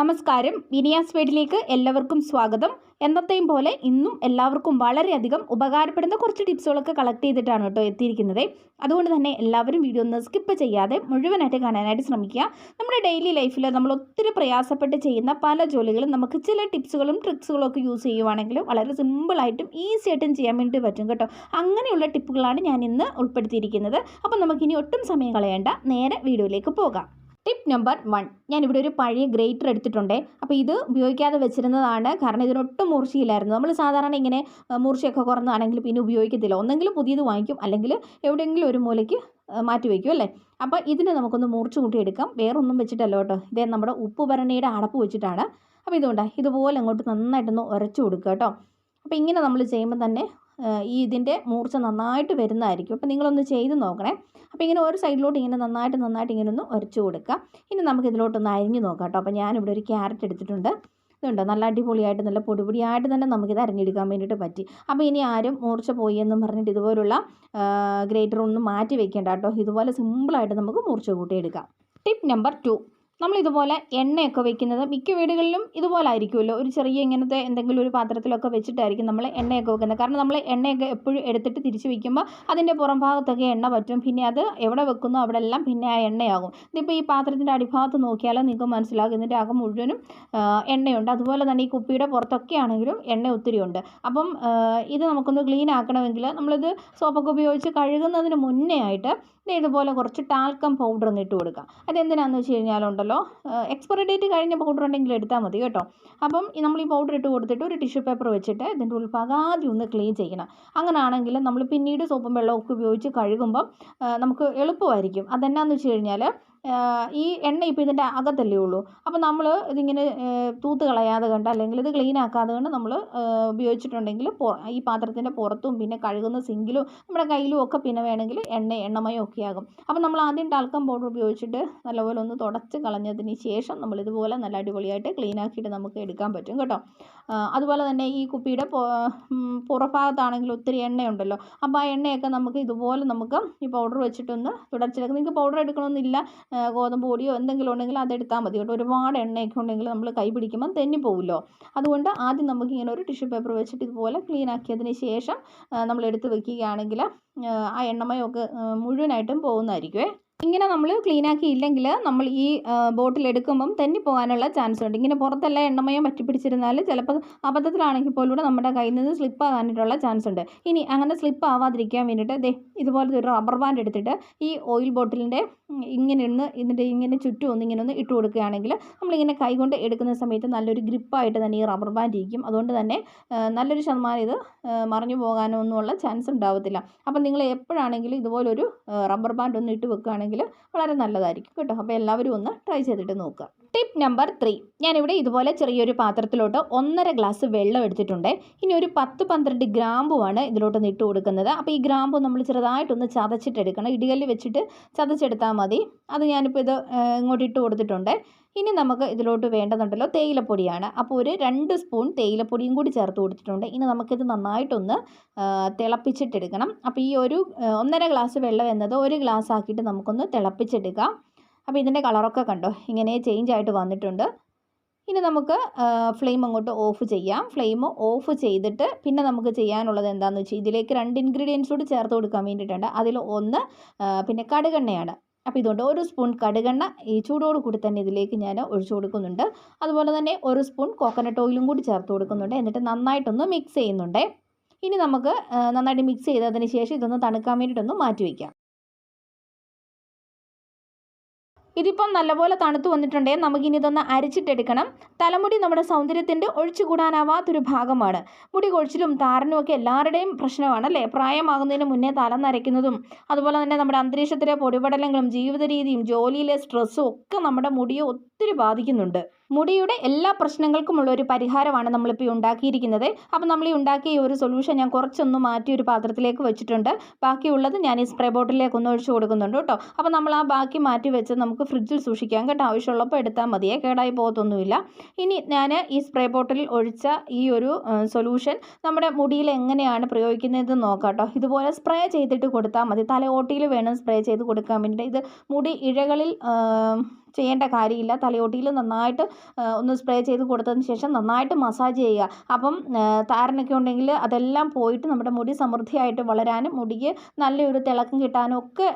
നമസ്കാരം. വിനിയാസ് വീഡിലേക്ക് എല്ലാവർക്കും സ്വാഗതം. എന്നത്തെയും പോലെ ഇന്നും എല്ലാവർക്കും വളരെയധികം ഉപകാരപ്പെടുന്ന കുറച്ച് ടിപ്സുകളൊക്കെ കളക്ട് ചെയ്തിട്ടാണ് കേട്ടോ എത്തിയിരിക്കുന്നത്. അതുകൊണ്ട് തന്നെ എല്ലാവരും വീഡിയോ ഒന്ന് സ്കിപ്പ് ചെയ്യാതെ മുഴുവനായിട്ട് കാണാനായിട്ട് ശ്രമിക്കുക. നമ്മുടെ ഡെയിലി ലൈഫിൽ നമ്മൾ ഒത്തിരി പ്രയാസപ്പെട്ട് ചെയ്യുന്ന പല ജോലികളും നമുക്ക് ചില ടിപ്സുകളും ട്രിക്സുകളും ഒക്കെ യൂസ് ചെയ്യുവാണെങ്കിൽ വളരെ സിമ്പിളായിട്ടും ഈസി ആയിട്ടും ചെയ്യാൻ വേണ്ടി പറ്റും കേട്ടോ. അങ്ങനെയുള്ള ടിപ്പുകളാണ് ഞാൻ ഇന്ന് ഉൾപ്പെടുത്തിയിരിക്കുന്നത്. അപ്പോൾ നമുക്കിനി ഒട്ടും സമയം കളയേണ്ട. നേരെ വീഡിയോയിലേക്ക് പോകാം. ടിപ്പ് നമ്പർ വൺ ഞാനിവിടെ ഒരു പഴയ ഗ്രേറ്റർ എടുത്തിട്ടുണ്ട്. അപ്പോൾ ഇത് ഉപയോഗിക്കാതെ വെച്ചിരുന്നതാണ്. കാരണം ഇതിനൊട്ടും മൂർച്ചയില്ലായിരുന്നു. നമ്മൾ സാധാരണ ഇങ്ങനെ മൂർച്ചയൊക്കെ കുറഞ്ഞാണെങ്കിൽ പിന്നെ ഉപയോഗിക്കത്തില്ല. ഒന്നെങ്കിലും പുതിയത് വാങ്ങിക്കും. അല്ലെങ്കിൽ എവിടെയെങ്കിലും ഒരു മൂലയ്ക്ക് മാറ്റി വയ്ക്കും അല്ലേ? അപ്പോൾ ഇതിനെ നമുക്കൊന്ന് മൂർച്ച കൂട്ടിയെടുക്കാം വേറൊന്നും വെച്ചിട്ടല്ല കേട്ടോ. ഇതേ നമ്മുടെ ഉപ്പ് ഭരണിയുടെ അടപ്പ് വെച്ചിട്ടാണ്. അപ്പോൾ ഇതുകൊണ്ട് ഇതുപോലെ അങ്ങോട്ട് നന്നായിട്ടൊന്ന് ഉരച്ചു കൊടുക്കുക കേട്ടോ. അപ്പോൾ ഇങ്ങനെ നമ്മൾ ചെയ്യുമ്പോൾ തന്നെ ഈ ഇതിന്റെ മൂർച്ച നന്നായിട്ട് വരുന്നതായിരിക്കും. അപ്പോൾ നിങ്ങളൊന്ന് ചെയ്ത് നോക്കണേ. അപ്പോൾ ഇങ്ങനെ ഒരു സൈഡിലോട്ട് ഇങ്ങനെ നന്നായിട്ട് നന്നായിട്ട് ഇങ്ങനെ ഒന്ന് ഉരച്ചു കൊടുക്കുക. ഇനി നമുക്ക് ഇതിലോട്ടൊന്ന് അരിഞ്ഞ് നോക്കാം കേട്ടോ. അപ്പോൾ ഞാനിവിടെ ഒരു ക്യാരറ്റ് എടുത്തിട്ടുണ്ട്. ഇതുണ്ട്. നല്ല അടിപൊളിയായിട്ട് നല്ല പൊടിപൊടിയായിട്ട് തന്നെ നമുക്കിത് അരിഞ്ഞെടുക്കാൻ വേണ്ടിയിട്ട് പറ്റി. അപ്പോൾ ഇനി ആരും മൂർച്ച പോയി എന്നും പറഞ്ഞിട്ട് ഇതുപോലുള്ള ഗ്രേറ്റർ ഒന്നും മാറ്റി വെക്കേണ്ട കേട്ടോ. ഇതുപോലെ സിമ്പിളായിട്ട് നമുക്ക് മൂർച്ച കൂട്ടിയെടുക്കാം. Tip number two. നമ്മൾ ഇതുപോലെ എണ്ണയൊക്കെ വെക്കുന്നത് മിക്ക വീടുകളിലും ഇതുപോലെ ആയിരിക്കുമല്ലോ ഒരു ചെറിയ ഇങ്ങനത്തെ എന്തെങ്കിലും ഒരു പാത്രത്തിലൊക്കെ വെച്ചിട്ടായിരിക്കും നമ്മൾ എണ്ണയൊക്കെ വെക്കുന്നത്. കാരണം നമ്മൾ എണ്ണയൊക്കെ എപ്പോഴും എടുത്തിട്ട് തിരിച്ച് വയ്ക്കുമ്പോൾ അതിന്റെ പുറം ഭാഗത്തൊക്കെ എണ്ണ പറ്റും. പിന്നെ അത് എവിടെ വെക്കുന്നോ അവിടെ എല്ലാം പിന്നെ ആ എണ്ണയാകും. ഇതിപ്പോൾ ഈ പാത്രത്തിന്റെ അടിഭാഗത്ത് നോക്കിയാൽ നിങ്ങൾക്ക് മനസ്സിലാകും. ഇതിന്റെ അകം മുഴുവനും എണ്ണയുണ്ട്. അതുപോലെ തന്നെ ഈ കുപ്പിയുടെ പുറത്തൊക്കെ ആണെങ്കിലും എണ്ണ ഒത്തിരി ഉണ്ട്. അപ്പം ഇത് നമുക്കൊന്ന് ക്ലീൻ ആക്കണമെങ്കിൽ നമ്മളിത് സോപ്പൊക്കെ ഉപയോഗിച്ച് കഴുകുന്നതിന് മുന്നേ ആയിട്ട് ഇതുപോലെ കുറച്ച് ടാൽക്കം പൗഡർ ഒന്ന് ഇട്ട് കൊടുക്കാം. അതെന്തിനാണെന്ന് വെച്ച് കഴിഞ്ഞാലുണ്ടല്ലോ എക്സ്പയറി ഡേറ്റ് കഴിഞ്ഞ പൗഡർ ഉണ്ടെങ്കിൽ എടുത്താൽ മതി കേട്ടോ. അപ്പം നമ്മൾ ഈ പൗഡർ ഇട്ട് കൊടുത്തിട്ട് ഒരു ടിഷ്യൂ പേപ്പർ വെച്ചിട്ട് ഇതിന്റെ ഉൾഭാഗാദ്യം ഒന്ന് ക്ലീൻ ചെയ്യണം. അങ്ങനെയാണെങ്കിൽ നമ്മൾ പിന്നീട് സോപ്പും വെള്ളമൊക്കെ ഉപയോഗിച്ച് കഴുകുമ്പം നമുക്ക് എളുപ്പമായിരിക്കും. അതെന്നാന്ന് വെച്ച് കഴിഞ്ഞാൽ ഈ എണ്ണ ഇപ്പോൾ ഇതിന്റെ അകത്തല്ലേ ഉള്ളൂ. അപ്പോൾ നമ്മൾ ഇതിങ്ങനെ തൂത്ത് കളയാതെ കണ്ട് അല്ലെങ്കിൽ ഇത് ക്ലീൻ ആക്കാതെ കണ്ട് നമ്മൾ ഉപയോഗിച്ചിട്ടുണ്ടെങ്കിൽ ഈ പാത്രത്തിന്റെ പുറത്തും പിന്നെ കഴുകുന്ന സിങ്കിലും നമ്മുടെ കയ്യിലും ഒക്കെ പിന്നെ വേണമെങ്കിൽ എണ്ണ എണ്ണമയം ഒക്കെ ആകും. അപ്പോൾ നമ്മൾ ആദ്യം ടാൽക്കം പൗഡർ ഉപയോഗിച്ചിട്ട് നല്ലപോലെ ഒന്ന് തുടച്ച് കളഞ്ഞതിന് ശേഷം നമ്മൾ ഇതുപോലെ നല്ല അടിപൊളിയായിട്ട് ക്ലീൻ ആക്കിയിട്ട് നമുക്ക് എടുക്കാൻ പറ്റും കേട്ടോ. അതുപോലെ തന്നെ ഈ കുപ്പിയുടെ പുറഭാഗത്താണെങ്കിൽ ഒത്തിരി എണ്ണയുണ്ടല്ലോ. അപ്പോൾ ആ എണ്ണയൊക്കെ നമുക്ക് ഇതുപോലെ നമുക്ക് ഈ പൗഡർ വെച്ചിട്ടൊന്ന് തുടച്ചെടുക്കാം നിങ്ങൾക്ക് പൗഡർ എടുക്കണമെന്നില്ല. ഗോതമ്പ് പൊടിയോ എന്തെങ്കിലും ഉണ്ടെങ്കിൽ അതെടുത്താൽ മതി കേട്ടോ. ഒരുപാട് എണ്ണയൊക്കെ ഉണ്ടെങ്കിൽ നമ്മൾ കൈ പിടിക്കുമ്പം തെന്നി പോകുമല്ലോ അതുകൊണ്ട് ആദ്യം നമുക്ക് ഇങ്ങനെ ഒരു ടിഷ്യൂ പേപ്പർ വെച്ചിട്ട് ഇതുപോലെ ക്ലീൻ ആക്കിയതിന് ശേഷം നമ്മൾ എടുത്ത് വെക്കുകയാണെങ്കിൽ ആ എണ്ണമയമൊക്കെ മുഴുവനായിട്ടും പോകുന്നതായിരിക്കുമേ ഇങ്ങനെ നമ്മൾ ക്ലീൻ ആക്കിയില്ലെങ്കിൽ നമ്മൾ ഈ ബോട്ടിൽ എടുക്കുമ്പം തെന്നി പോകാനുള്ള ചാൻസ് ഉണ്ട്. ഇങ്ങനെ പുറത്തെല്ലാം എണ്ണമയം പറ്റി പിടിച്ചിരുന്നാൽ ചിലപ്പോൾ അബദ്ധത്തിലാണെങ്കിൽ പോലും നമ്മുടെ കയ്യിൽ നിന്ന് സ്ലിപ്പ് ആകാനായിട്ടുള്ള ചാൻസ് ഉണ്ട്. ഇനി അങ്ങനെ സ്ലിപ്പ് ആവാതിരിക്കാൻ വേണ്ടിയിട്ട് ദേ ഇതുപോലത്തെ ഒരു റബ്ബർ ബാൻഡ് എടുത്തിട്ട് ഈ ഓയിൽ ബോട്ടിലിന്റെ ഇങ്ങനെ ഒന്ന് ഇതിന്റെ ഇങ്ങനെ ചുറ്റും ഒന്ന് ഇങ്ങനെ ഒന്ന് ഇട്ട് കൊടുക്കുകയാണെങ്കിൽ നമ്മളിങ്ങനെ കൈകൊണ്ട് എടുക്കുന്ന സമയത്ത് നല്ലൊരു ഗ്രിപ്പായിട്ട് തന്നെ ഈ റബ്ബർ ബാൻഡ് ഇരിക്കും. അതുകൊണ്ട് തന്നെ നല്ലൊരു ശതമാനം ഇത് മറിഞ്ഞു പോകാനോ ഒന്നുമുള്ള ചാൻസ് ഉണ്ടാവത്തില്ല. അപ്പം നിങ്ങൾ എപ്പോഴാണെങ്കിലും ഇതുപോലൊരു റബ്ബർ ബാൻഡ് ഒന്ന് ഇട്ട് വെക്കുകയാണെങ്കിൽ വളരെ നല്ലതായിരിക്കും കേട്ടോ. അപ്പോൾ എല്ലാവരും ഒന്ന് ട്രൈ ചെയ്തിട്ട് നോക്കുക. ടിപ്പ് നമ്പർ ത്രീ ഞാനിവിടെ ഇതുപോലെ ചെറിയൊരു പാത്രത്തിലോട്ട് ഒന്നര ഗ്ലാസ് വെള്ളം എടുത്തിട്ടുണ്ട്. ഇനി ഒരു പത്ത് പന്ത്രണ്ട് ഗ്രാമ്പുമാണ് ഇതിലോട്ട് ഇട്ട് കൊടുക്കുന്നത്. അപ്പോൾ ഈ ഗ്രാമ്പു നമ്മൾ ചെറുതായിട്ടൊന്ന് ചതച്ചിട്ടെടുക്കണം. ഇടികല്ലിൽ വെച്ചിട്ട് ചതച്ചെടുത്താൽ മതി. അത് ഞാനിപ്പോൾ ഇത് ഇങ്ങോട്ട് ഇട്ട് കൊടുത്തിട്ടുണ്ട്. ഇനി നമുക്ക് ഇതിലോട്ട് വേണ്ടതുണ്ടല്ലോ തേയിലപ്പൊടിയാണ്. അപ്പോൾ ഒരു രണ്ട് സ്പൂൺ തേയിലപ്പൊടിയും കൂടി ചേർത്ത് കൊടുത്തിട്ടുണ്ട്. ഇനി നമുക്കിത് നന്നായിട്ടൊന്ന് തിളപ്പിച്ചിട്ടെടുക്കണം. അപ്പോൾ ഈ ഒരു ഒന്നര ഗ്ലാസ് വെള്ളം എന്നത് ഒരു ഗ്ലാസ് ആക്കിയിട്ട് നമുക്കൊന്ന് തിളപ്പിച്ചെടുക്കാം. അപ്പോൾ ഇതിന്റെ കളറൊക്കെ കണ്ടോ? ഇങ്ങനെ ചേഞ്ച് ആയിട്ട് വന്നിട്ടുണ്ട്. ഇനി നമുക്ക് ഫ്ലെയിം അങ്ങോട്ട് ഓഫ് ചെയ്യാം. ഫ്ലെയിം ഓഫ് ചെയ്തിട്ട് പിന്നെ നമുക്ക് ചെയ്യാനുള്ളത് എന്താണെന്ന് വെച്ചാൽ ഇതിലേക്ക് രണ്ട് ഇൻഗ്രീഡിയൻസ് കൂടി ചേർത്ത് കൊടുക്കാൻ വേണ്ടിയിട്ടുണ്ട്. അതിൽ ഒന്ന് പിന്നെ കടുകെണ്ണയാണ്. അപ്പോൾ ഇതുകൊണ്ട് ഒരു സ്പൂൺ കടുകെണ്ണ ഈ ചൂടോട് കൂടി തന്നെ ഇതിലേക്ക് ഞാൻ ഒഴിച്ചു കൊടുക്കുന്നുണ്ട്. അതുപോലെ തന്നെ ഒരു സ്പൂൺ കോക്കനട്ട് ഓയിലും കൂടി ചേർത്ത് കൊടുക്കുന്നുണ്ട്. എന്നിട്ട് നന്നായിട്ടൊന്ന് മിക്സ് ചെയ്യുന്നുണ്ട്. ഇനി നമുക്ക് നന്നായിട്ട് മിക്സ് ചെയ്തതിന് ശേഷം ഇതൊന്ന് തണുക്കാൻ വേണ്ടിയിട്ടൊന്ന് മാറ്റി വയ്ക്കാം ഇതിപ്പം നല്ലപോലെ തണുത്തു വന്നിട്ടുണ്ടെങ്കിൽ നമുക്കിനി ഇതൊന്ന് അരിച്ചിട്ടെടുക്കണം. തലമുടി നമ്മുടെ സൗന്ദര്യത്തിന്റെ ഒഴിച്ചുകൂടാനാവാത്തൊരു ഭാഗമാണ്. മുടി കൊഴിച്ചിലും താരനും ഒക്കെ എല്ലാവരുടെയും പ്രശ്നമാണ് അല്ലേ? പ്രായമാകുന്നതിന് മുന്നേ തല നരയ്ക്കുന്നതും അതുപോലെ തന്നെ നമ്മുടെ അന്തരീക്ഷത്തിലെ പൊടിപടലങ്ങളും ജീവിത രീതിയും ജോലിയിലെ സ്ട്രെസ്സും ഒക്കെ നമ്മുടെ മുടിയെ ഒത്തിരി ബാധിക്കുന്നുണ്ട്. മുടിയുടെ എല്ലാ പ്രശ്നങ്ങൾക്കുമുള്ള ഒരു പരിഹാരമാണ് നമ്മളിപ്പോൾ ഉണ്ടാക്കിയിരിക്കുന്നത്. അപ്പം നമ്മൾ ഈ ഉണ്ടാക്കിയ ഒരു സൊല്യൂഷൻ ഞാൻ കുറച്ചൊന്ന് മാറ്റി ഒരു പാത്രത്തിലേക്ക് വെച്ചിട്ടുണ്ട്. ബാക്കിയുള്ളത് ഞാൻ ഈ സ്പ്രേ ബോട്ടിലേക്ക് ഒന്ന് ഒഴിച്ചു കൊടുക്കുന്നുണ്ട് കേട്ടോ. അപ്പോൾ നമ്മൾ ആ ബാക്കി മാറ്റി വെച്ച് നമുക്ക് ഫ്രിഡ്ജിൽ സൂക്ഷിക്കാം. കേട്ടോ ആവശ്യമുള്ളപ്പോൾ എടുത്താൽ മതിയേ കേടായി പോകത്തൊന്നുമില്ല. ഇനി ഞാൻ ഈ സ്പ്രേ ബോട്ടിലിൽ ഒഴിച്ച ഈ ഒരു സൊല്യൂഷൻ നമ്മുടെ മുടിയിൽ എങ്ങനെയാണ് പ്രയോഗിക്കുന്നതെന്ന് നോക്കാം കേട്ടോ. ഇതുപോലെ സ്പ്രേ ചെയ്തിട്ട് കൊടുത്താൽ മതി. തലയോട്ടിയിൽ വേണം സ്പ്രേ ചെയ്ത് കൊടുക്കാൻ വേണ്ടിയിട്ട്. ഇത് മുടി ഇഴകളിൽ ചെയ്യേണ്ട കാര്യമില്ല. തലയോട്ടിയിൽ നന്നായിട്ട് ഒന്ന് സ്പ്രേ ചെയ്ത് കൊടുത്തതിന് ശേഷം നന്നായിട്ട് മസാജ് ചെയ്യുക. അപ്പം താരനൊക്കെ ഉണ്ടെങ്കിൽ അതെല്ലാം പോയിട്ട് നമ്മുടെ മുടി സമൃദ്ധിയായിട്ട് വളരാനും മുടിക്ക് നല്ലൊരു തിളക്കം കിട്ടാനും ഒക്കെ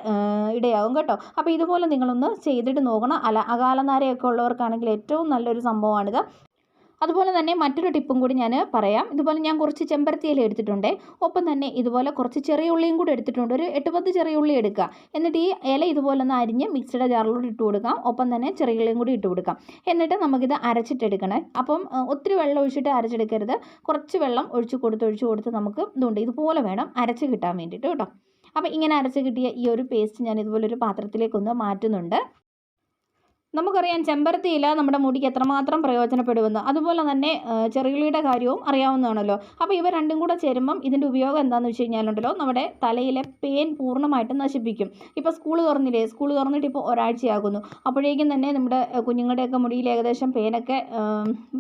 ഇടയാകും കേട്ടോ. അപ്പോൾ ഇതുപോലെ നിങ്ങളൊന്ന് ചെയ്തിട്ട് നോക്കണം. അല അകാലനാരയൊക്കെ ഉള്ളവർക്കാണെങ്കിൽ ഏറ്റവും നല്ലൊരു സംഭവമാണിത്. അതുപോലെ തന്നെ മറ്റൊരു ടിപ്പും കൂടി ഞാൻ പറയാം. ഇതുപോലെ ഞാൻ കുറച്ച് ചെമ്പരത്തി ഇല എടുത്തിട്ടുണ്ട്. ഒപ്പം തന്നെ ഇതുപോലെ കുറച്ച് ചെറിയ ഉള്ളിയും കൂടി എടുത്തിട്ടുണ്ട്. ഒരു എട്ട് പത്ത് ചെറിയ ഉള്ളി എടുക്കുക. എന്നിട്ട് ഈ ഇല ഇതുപോലെ ഒന്ന് അരിഞ്ഞ് മിക്സിയുടെ ജാറിലോട്ട് ഇട്ട് കൊടുക്കാം. ഒപ്പം തന്നെ ചെറിയ ഉള്ളിയും കൂടി ഇട്ട് കൊടുക്കാം. എന്നിട്ട് നമുക്കിത് അരച്ചിട്ടെടുക്കണേ അപ്പം ഒത്തിരി വെള്ളം ഒഴിച്ചിട്ട് അരച്ചെടുക്കരുത്. കുറച്ച് വെള്ളം ഒഴിച്ച് കൊടുത്ത് ഒഴിച്ച് കൊടുത്ത് നമുക്ക് ഇതുണ്ട്. ഇതുപോലെ വേണം അരച്ച് കിട്ടാൻ വേണ്ടിയിട്ട് കേട്ടോ. അപ്പോൾ ഇങ്ങനെ അരച്ച് കിട്ടിയ ഈ ഒരു പേസ്റ്റ് ഞാൻ ഇതുപോലെ ഒരു പാത്രത്തിലേക്കൊന്ന് മാറ്റുന്നുണ്ട്. നമുക്കറിയാം ചെമ്പരത്തി ഇല നമ്മുടെ മുടിക്ക് എത്രമാത്രം പ്രയോജനപ്പെടുമെന്ന്. അതുപോലെ തന്നെ ചെറുകിളിയുടെ കാര്യവും അറിയാവുന്നതാണല്ലോ. അപ്പോൾ ഇവ രണ്ടും കൂടെ ചേരുമ്പം ഇതിന്റെ ഉപയോഗം എന്താണെന്ന് വെച്ച് കഴിഞ്ഞാലുണ്ടല്ലോ നമ്മുടെ തലയിലെ പേൻ പൂർണമായിട്ടും നശിപ്പിക്കും. ഇപ്പോൾ സ്കൂൾ തുറന്നില്ലേ? സ്കൂൾ തുറന്നിട്ട് ഇപ്പോൾ ഒരാഴ്ചയാകുന്നു. അപ്പോഴേക്കും തന്നെ നമ്മുടെ കുഞ്ഞുങ്ങളുടെയൊക്കെ മുടിയിൽ ഏകദേശം പേനൊക്കെ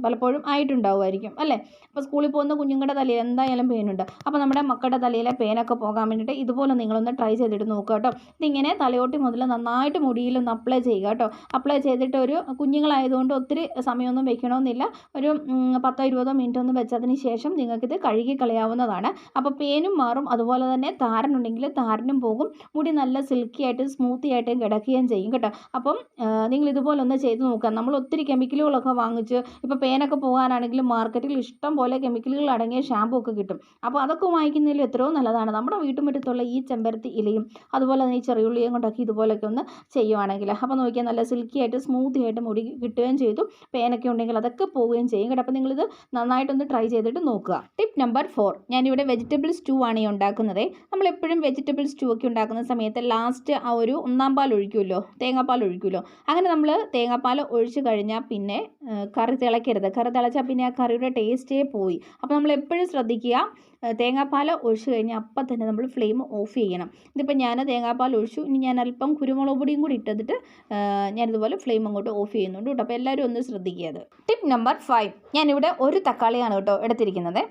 പലപ്പോഴും ആയിട്ടുണ്ടാവുമായിരിക്കും അല്ലേ? അപ്പോൾ സ്കൂളിൽ പോകുന്ന കുഞ്ഞുങ്ങളുടെ തലയിൽ എന്തായാലും പേനുണ്ട്. അപ്പോൾ നമ്മുടെ മക്കളുടെ തലയിലെ പേനൊക്കെ പോകാൻ വേണ്ടിയിട്ട് ഇതുപോലെ നിങ്ങളൊന്ന് ട്രൈ ചെയ്തിട്ട് നോക്കുക കേട്ടോ. ഇതിങ്ങനെ തലയോട്ടി മുതൽ നന്നായിട്ട് മുടിയിലൊന്ന് അപ്ലൈ ചെയ്യുക കേട്ടോ. അപ്ലൈ ചെയ്തിട്ട് ഒരു കുഞ്ഞുങ്ങളായതുകൊണ്ട് ഒത്തിരി സമയമൊന്നും വെക്കണമെന്നില്ല. ഒരു പത്തോ ഇരുപതോ മിനിറ്റ് ഒന്ന് വെച്ചതിന് ശേഷം നിങ്ങൾക്കിത് കഴുകി കളയാവുന്നതാണ്. അപ്പോൾ പേനും മാറും. അതുപോലെ തന്നെ താരനുണ്ടെങ്കിൽ താരനും പോകും. മുടി നല്ല സിൽക്കി ആയിട്ടും സ്മൂത്തി ആയിട്ടും കിടക്കുകയും ചെയ്യും കേട്ടോ. അപ്പം നിങ്ങൾ ഇതുപോലെ ഒന്ന് ചെയ്ത് നോക്കുക. നമ്മൾ ഒത്തിരി കെമിക്കലുകളൊക്കെ വാങ്ങിച്ച് ഇപ്പോൾ പേനൊക്കെ പോകാനാണെങ്കിലും മാർക്കറ്റിൽ ഇഷ്ടം പോലെ കെമിക്കലുകൾ അടങ്ങിയ ഷാമ്പൂ ഒക്കെ കിട്ടും. അപ്പോൾ അതൊക്കെ വാങ്ങിക്കുന്നതിൽ എത്രയോ നല്ലതാണ്. നമ്മുടെ വീട്ടുമുറ്റത്തുള്ള ഈ ചെമ്പരത്തി ഇലയും അതുപോലെ തന്നെ ഈ ചെറിയുള്ളിയും കൊണ്ടൊക്കെ ഇതുപോലൊക്കെ ഒന്ന് ചെയ്യുവാണെങ്കിൽ. അപ്പോൾ നോക്കിയാൽ നല്ല സിൽക്കി ആയിട്ട് സ്മൂത്തി ആയിട്ട് മുടി കിട്ടുകയും ചെയ്തു. പേനൊക്കെ ഉണ്ടെങ്കിൽ അതൊക്കെ പോവുകയും ചെയ്യും. കേട്ടോ അപ്പോൾ നിങ്ങളിത് നന്നായിട്ടൊന്ന് ട്രൈ ചെയ്തിട്ട് നോക്കുക. ടിപ്പ് നമ്പർ ഫോർ ഞാനിവിടെ വെജിറ്റബിൾ സ്റ്റൂ ആണ് ഈ ഉണ്ടാക്കുന്നത്. നമ്മളെപ്പോഴും വെജിറ്റബിൾ സ്റ്റൂ ഒക്കെ ഉണ്ടാക്കുന്ന സമയത്ത് ലാസ്റ്റ് ആ ഒരു ഒന്നാം പാൽ ഒഴിക്കുമല്ലോ തേങ്ങാപ്പാൽ ഒഴിക്കുമല്ലോ. അങ്ങനെ നമ്മൾ തേങ്ങാപ്പാൽ ഒഴിച്ചു കഴിഞ്ഞാൽ പിന്നെ കറി തിളയ്ക്കരുത്. കറി തിളച്ചാൽ പിന്നെ ആ കറിയുടെ ടേസ്റ്റേ പോയി. അപ്പോൾ നമ്മൾ എപ്പോഴും ശ്രദ്ധിക്കുക തേങ്ങാപ്പാൽ ഒഴിച്ച് കഴിഞ്ഞാൽ അപ്പം തന്നെ നമ്മൾ ഫ്ലെയിം ഓഫ് ചെയ്യണം. ഇതിപ്പോൾ ഞാൻ തേങ്ങാപ്പാൽ ഒഴിച്ചു. ഇനി ഞാൻ അല്പം കുരുമുളക് പൊടിയും കൂടി ഇട്ടതിട്ട് ഞാനിതുപോലെ ഫ്ലെയിം അങ്ങോട്ട് ഓഫ് ചെയ്യുന്നുണ്ട് കേട്ടോ. അപ്പോൾ എല്ലാവരും ഒന്ന് ശ്രദ്ധിക്കുക അത്. Tip number five. ഞാനിവിടെ ഒരു തക്കാളിയാണ് കേട്ടോ എടുത്തിരിക്കുന്നത്.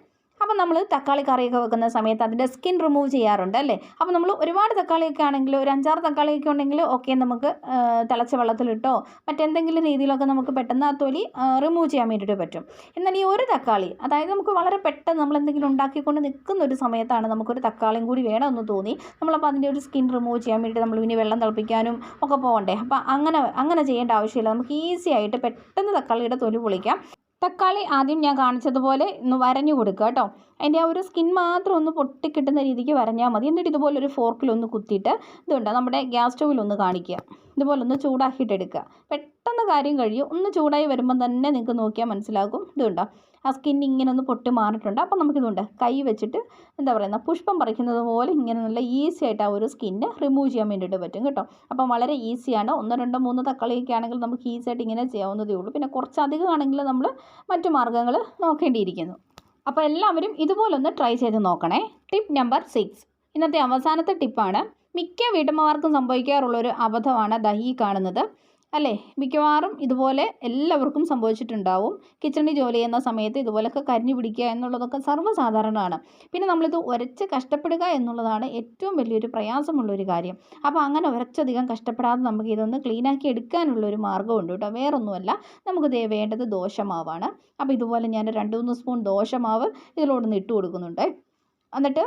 അപ്പം നമ്മൾ തക്കാളി കറിയൊക്കെ വെക്കുന്ന സമയത്ത് അതിന്റെ സ്കിൻ റിമൂവ് ചെയ്യാറുണ്ട് അല്ലേ? അപ്പോൾ നമ്മൾ ഒരുപാട് തക്കാളിയൊക്കെ ആണെങ്കിൽ ഒരു അഞ്ചാറ് തക്കാളിയൊക്കെ ഉണ്ടെങ്കിൽ ഓക്കെ നമുക്ക് തിളച്ച വെള്ളത്തിലിട്ടോ മറ്റെന്തെങ്കിലും രീതിയിലൊക്കെ നമുക്ക് പെട്ടെന്ന് ആ തൊലി റിമൂവ് ചെയ്യാൻ വേണ്ടിയിട്ട് പറ്റും. എന്നാൽ ഈ ഒരു തക്കാളി അതായത് നമുക്ക് വളരെ പെട്ടെന്ന് നമ്മൾ എന്തെങ്കിലും ഉണ്ടാക്കിക്കൊണ്ട് നിൽക്കുന്ന ഒരു സമയത്താണ് നമുക്കൊരു തക്കാളിയും കൂടി വേണമെന്ന് തോന്നി. നമ്മളപ്പോൾ അതിന്റെ ഒരു സ്കിൻ റിമൂവ് ചെയ്യാൻ വേണ്ടിയിട്ട് നമ്മൾ ഇനി വെള്ളം തിളപ്പിക്കാനും ഒക്കെ പോകണ്ടേ. അപ്പോൾ അങ്ങനെ അങ്ങനെ ചെയ്യേണ്ട ആവശ്യമില്ല. നമുക്ക് ഈസി ആയിട്ട് പെട്ടെന്ന് തക്കാളിയുടെ തൊലി പൊളിക്കാം. തക്കാളി ആദ്യം ഞാൻ കാണിച്ചതുപോലെ ഒന്ന് വരഞ്ഞു കൊടുക്കുക കേട്ടോ. അതിന്റെ ആ ഒരു സ്കിൻ മാത്രം ഒന്ന് പൊട്ടിക്കിട്ടുന്ന രീതിക്ക് വരഞ്ഞാൽ മതി. എന്നിട്ട് ഇതുപോലൊരു ഫോർക്കിലൊന്ന് കുത്തിയിട്ട് ഇതുണ്ട് നമ്മുടെ ഗ്യാസ് സ്റ്റൗവിലൊന്ന് കാണിക്കുക. ഇതുപോലെ ഒന്ന് ചൂടാക്കിയിട്ടെടുക്കുക പെട്ടെന്ന് കാര്യം കഴിയും. ഒന്ന് ചൂടായി വരുമ്പം തന്നെ നിങ്ങൾക്ക് നോക്കിയാൽ മനസ്സിലാകും. ഇതുണ്ടോ ആ സ്കിൻ ഇങ്ങനെ ഒന്ന് പൊട്ടി മാറിയിട്ടുണ്ട്. അപ്പം നമുക്കിതുണ്ട് കൈ വെച്ചിട്ട് എന്താ പറയുന്നത്? പുഷ്പം പറിക്കുന്നത് പോലെ ഇങ്ങനെ നല്ല ഈസി ആയിട്ട് ആ ഒരു സ്കിന്ന് റിമൂവ് ചെയ്യാൻ വേണ്ടിയിട്ട് പറ്റും കേട്ടോ. അപ്പം വളരെ ഈസിയാണ് ഒന്ന് രണ്ടോ മൂന്ന് തക്കാളിയൊക്കെ ആണെങ്കിൽ നമുക്ക് ഈസി ആയിട്ട് ഇങ്ങനെ ചെയ്യാവുന്നതേ ഉള്ളൂ. പിന്നെ കുറച്ചധികം ആണെങ്കിൽ നമ്മൾ മറ്റു മാർഗങ്ങൾ നോക്കേണ്ടിയിരിക്കുന്നു. അപ്പോൾ എല്ലാവരും ഇതുപോലൊന്ന് ട്രൈ ചെയ്ത് നോക്കണേ. ടിപ്പ് നമ്പർ സിക്സ് ഇന്നത്തെ അവസാനത്തെ ടിപ്പാണ് മിക്ക വീട്ടമ്മമാർക്കും സംഭവിക്കാറുള്ളൊരു അബദ്ധമാണ് ദഹി കാണുന്നത്. അല്ലേ? മിക്കവാറും ഇതുപോലെ എല്ലാവർക്കും സംഭവിച്ചിട്ടുണ്ടാവും. കിച്ചണിൽ ജോലി ചെയ്യുന്ന സമയത്ത് ഇതുപോലൊക്കെ കരിഞ്ഞു പിടിക്കുക എന്നുള്ളതൊക്കെ സർവസാധാരണമാണ്. പിന്നെ നമ്മളിത് ഉരച്ച് കഷ്ടപ്പെടുക എന്നുള്ളതാണ് ഏറ്റവും വലിയൊരു പ്രയാസമുള്ളൊരു കാര്യം. അപ്പോൾ അങ്ങനെ ഉരച്ചധികം കഷ്ടപ്പെടാതെ നമുക്ക് ഇതൊന്ന് ക്ലീനാക്കി എടുക്കാനുള്ളൊരു മാർഗമുണ്ട് കേട്ടോ. വേറൊന്നുമല്ല നമുക്ക് വേണ്ടത് ദോശമാവാണ്. അപ്പോൾ ഇതുപോലെ ഞാൻ രണ്ട് മൂന്ന് സ്പൂൺ ദോശമാവ് ഇതിലോട്ടൊന്ന് ഇട്ട് കൊടുക്കുന്നുണ്ട്. എന്നിട്ട്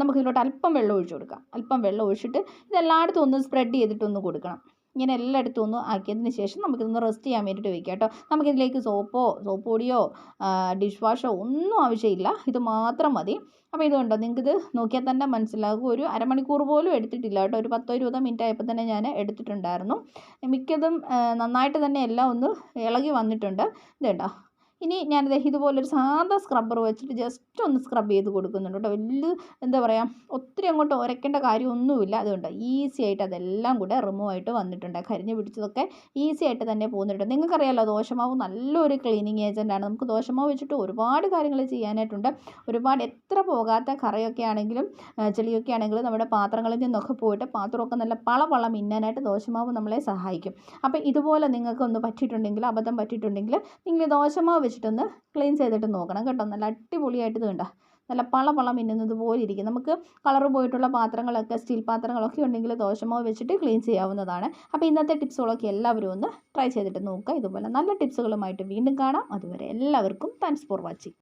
നമുക്കിതിലോട്ട് അല്പം വെള്ളം ഒഴിച്ചു കൊടുക്കാം. അല്പം വെള്ളം ഒഴിച്ചിട്ട് ഇതെല്ലായിടത്തും ഒന്ന് സ്പ്രെഡ് ചെയ്തിട്ടൊന്ന് കൊടുക്കണം. ഇങ്ങനെ എല്ലായിടത്തും ഒന്ന് ആക്കിയതിന് ശേഷം നമുക്കിതൊന്ന് റെസ്റ്റ് ചെയ്യാൻ വേണ്ടിയിട്ട് വെക്കാം കേട്ടോ. നമുക്കിതിലേക്ക് സോപ്പോ സോപ്പ് പൊടിയോ ഡിഷ് വാഷോ ഒന്നും ആവശ്യമില്ല. ഇത് മാത്രം മതി. അപ്പോൾ ഇതുണ്ടോ നിങ്ങൾക്കിത് നോക്കിയാൽ തന്നെ മനസ്സിലാകും. ഒരു അരമണിക്കൂർ പോലും എടുത്തിട്ടില്ല കേട്ടോ. ഒരു പത്തോ ഇരുപതോ മിനിറ്റ് ആയപ്പോൾ തന്നെ ഞാൻ എടുത്തിട്ടുണ്ടായിരുന്നു. മിക്കതും നന്നായിട്ട് തന്നെ എല്ലാം ഒന്ന് ഇളകി വന്നിട്ടുണ്ട്. ഇത് കേട്ടോ ഇനി ഞാനിത് ഇതുപോലൊരു സാധാ സ്ക്രബ്ബർ വെച്ചിട്ട് ജസ്റ്റ് ഒന്ന് സ്ക്രബ് ചെയ്ത് കൊടുക്കുന്നുണ്ട് കേട്ടോ. വലിയ എന്താ പറയുക ഒത്തിരി അങ്ങോട്ട് ഉരയ്ക്കേണ്ട കാര്യമൊന്നുമില്ല. അതുകൊണ്ട് ഈസി ആയിട്ട് അതെല്ലാം കൂടെ റിമൂവ് ആയിട്ട് വന്നിട്ടുണ്ട്. കരിഞ്ഞു പിടിച്ചതൊക്കെ ഈസി ആയിട്ട് തന്നെ പോകുന്നുണ്ട് നിങ്ങൾക്കറിയാലോ ദോഷമാവ് നല്ലൊരു ക്ലീനിങ് ഏജന്റാണ് നമുക്ക് ദോഷമാവ് വെച്ചിട്ട് ഒരുപാട് കാര്യങ്ങൾ ചെയ്യാനായിട്ടുണ്ട്. ഒരുപാട് എത്ര പോകാത്ത കറിയൊക്കെ ആണെങ്കിലും ചെളിയൊക്കെ ആണെങ്കിലും നമ്മുടെ പാത്രങ്ങളിൽ നിന്നൊക്കെ പോയിട്ട് പാത്രമൊക്കെ നല്ല പള പള മിന്നാനായിട്ട് ദോഷമാവ് നമ്മളെ സഹായിക്കും. അപ്പോൾ ഇതുപോലെ നിങ്ങൾക്ക് ഒന്ന് പറ്റിയിട്ടുണ്ടെങ്കിൽ അബദ്ധം പറ്റിയിട്ടുണ്ടെങ്കിൽ നിങ്ങൾ ദോശമാവ് വെച്ചിട്ടൊന്ന് ക്ലീൻ ചെയ്തിട്ട് നോക്കണം കേട്ടോ. നല്ല അടിപൊളിയായിട്ട് ഇത് കണ്ട. നല്ല പള പള മിന്നുന്നത് പോലെ ഇരിക്കും. നമുക്ക് കളർ പോയിട്ടുള്ള പാത്രങ്ങളൊക്കെ സ്റ്റീൽ പാത്രങ്ങളൊക്കെ ഉണ്ടെങ്കിൽ ദോശമാവ് വെച്ചിട്ട് ക്ലീൻ ചെയ്യാവുന്നതാണ്. അപ്പോൾ ഇന്നത്തെ ടിപ്സുകളൊക്കെ എല്ലാവരും ഒന്ന് ട്രൈ ചെയ്തിട്ട് നോക്കുക. ഇതുപോലെ നല്ല ടിപ്സുകളുമായിട്ട് വീണ്ടും കാണാം. അതുവരെ എല്ലാവർക്കും താങ്ക്സ് ഫോർ വാച്ചിങ്